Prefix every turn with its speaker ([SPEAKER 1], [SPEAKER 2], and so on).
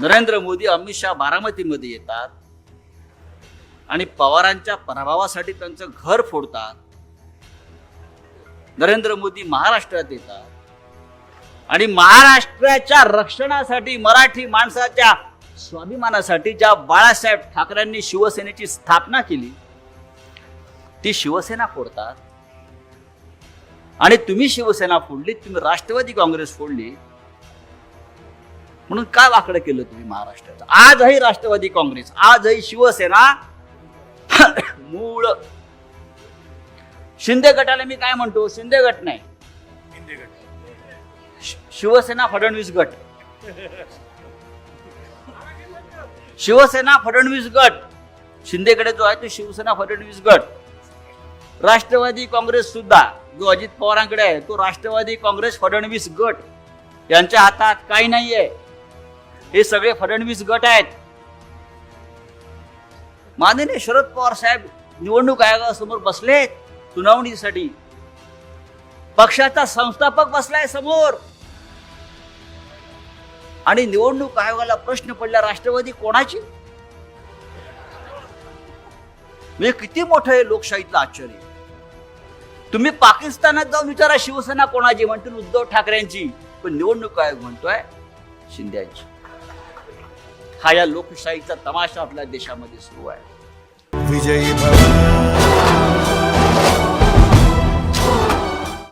[SPEAKER 1] नरेंद्र मोदी अमित शहा बारामतीमध्ये येतात. आणि पवारांच्या पराभवासाठी त्यांचं घर फोडतात. नरेंद्र मोदी महाराष्ट्रात येतात. आणि महाराष्ट्राच्या रक्षणासाठी मराठी माणसाच्या स्वाभिमानासाठी ज्या बाळासाहेब ठाकरेंनी शिवसेनेची स्थापना केली ती शिवसेना फोडतात. आणि तुम्ही शिवसेना फोडली तुम्ही राष्ट्रवादी काँग्रेस फोडली म्हणून काय वाकडं केलं तुम्ही महाराष्ट्राचं? आजही राष्ट्रवादी काँग्रेस आजही शिवसेना मूळ. शिंदे गटाला मी काय म्हणतो? शिंदे गट नाही. शिवसेना फडणवीस गट. शिवसेना फडणवीस गट. शिंदेकडे जो आहे तो शिवसेना फडणवीस गट. राष्ट्रवादी काँग्रेस सुद्धा जो अजित पवारांकडे आहे तो राष्ट्रवादी काँग्रेस फडणवीस गट. यांच्या हातात काही नाहीये. हे सगळे फडणवीस गट आहेत. माननीय शरद पवार साहेब निवडणूक आयोगासमोर बसले सुनावणीसाठी पक्षाचा संस्थापक बसलाय समोर. आणि निवडणूक आयोगाला प्रश्न पडला राष्ट्रवादी कोणाची? म्हणजे किती मोठं आहे लोकशाहीतलं आश्चर्य. तुम्ही पाकिस्तानात जाऊन विचारा शिवसेना कोणाची म्हणतील उद्धव ठाकरेंची. पण निवडणूक आयोग म्हणतोय शिंद्यांची. हा या लोकशाहीचा तमाशा आपल्या देशामध्ये सुरू आहे.
[SPEAKER 2] विजयी